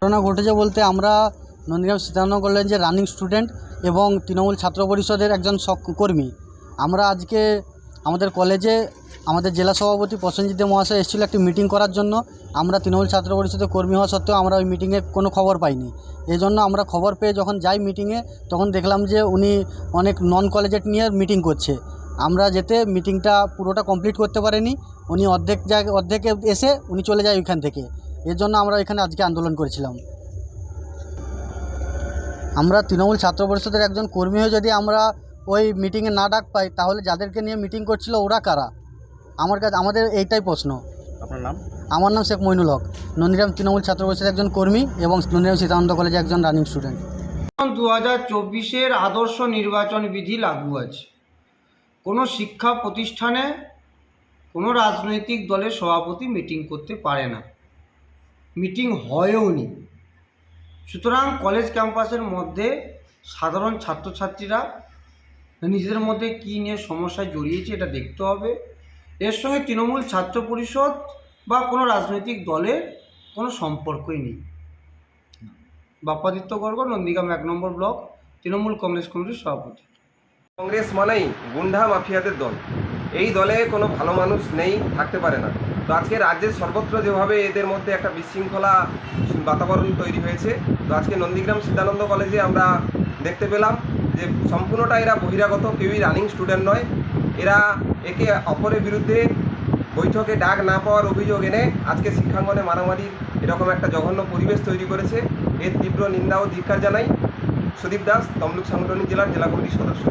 ঘটনা ঘটেছে বলতে আমরা নন্দীগ্রাম সীতানন্দ কলেজের রানিং স্টুডেন্ট এবং তৃণমূল ছাত্র পরিষদের একজন কর্মী। আমরা আজকে আমাদের কলেজে আমাদের জেলা সভাপতি প্রসেনজিৎ মহাশয় এসেছিল একটি মিটিং করার জন্য। আমরা তৃণমূল ছাত্র পরিষদের কর্মী হওয়া সত্ত্বেও আমরা ওই মিটিংয়ে কোনো খবর পাইনি। এই জন্য আমরা খবর পেয়ে যখন যাই মিটিংয়ে, তখন দেখলাম যে উনি অনেক নন কলেজেট নিয়ে মিটিং করছে। আমরা যেতে মিটিংটা পুরোটা কমপ্লিট করতে পারিনি। উনি অর্ধেক জায়গায় অর্ধেকে এসে উনি চলে যায় ওইখান থেকে। এর জন্য আমরা এখানে আজকে আন্দোলন করেছিলাম। আমরা তৃণমূল ছাত্র পরিষদের একজন কর্মী হয়ে যদি আমরা ওই মিটিংয়ে না ডাক পাই তাহলে যাদেরকে নিয়ে মিটিং করছিল ওরা কারা? আমার কাছে আমাদের এইটাই প্রশ্ন। আপনার নাম? আমার নাম শেখ মইনুল হক। নন্দীগ্রাম তৃণমূল ছাত্র পরিষদের একজন কর্মী এবং নন্দীগ্রাম সীতানন্দ কলেজে একজন রানিং স্টুডেন্ট। দু হাজার চব্বিশের আদর্শ নির্বাচন বিধি লাগু আছে। কোনো শিক্ষা প্রতিষ্ঠানে কোনো রাজনৈতিক দলের সভাপতি মিটিং করতে পারে না। মিটিং হয়ও নি। সুতরাং কলেজ ক্যাম্পাসের মধ্যে সাধারণ ছাত্রছাত্রীরা নিজেদের মধ্যে কী নিয়ে সমস্যায় জড়িয়েছে এটা দেখতে হবে। এর সঙ্গে তৃণমূল ছাত্র পরিষদ বা কোনো রাজনৈতিক দলের কোনো সম্পর্কই নেই। বাপ্পাদিত্য গর্গ নন্দীগ্রাম এক নম্বর ব্লক, তৃণমূল কংগ্রেস কমিটির সভাপতি। কংগ্রেস মানেই গুন্ডা মাফিয়াদের দল। এই দলে কোনো ভালো মানুষ নেই, থাকতে পারে না। তো আজকে রাজ্যের সর্বত্র যেভাবে এদের মধ্যে একটা বিশৃঙ্খলা বাতাবরণ তৈরি হয়েছে, তো আজকে নন্দীগ্রাম সিদ্ধানন্দ কলেজে আমরা দেখতে পেলাম যে সম্পূর্ণটা এরা বহিরাগত, কেউই রানিং স্টুডেন্ট নয়। এরা একে অপরের বিরুদ্ধে বৈঠকে ডাক না পাওয়ার অভিযোগ এনে আজকে শিক্ষাঙ্গনে মারামারির এরকম একটা জঘন্য পরিবেশ তৈরি করেছে। এর তীব্র নিন্দা ও ধিক্কার জানাই সুদীপ দাস তমলুক সাংগঠনিক জেলার জেলা কমিটির সদস্য।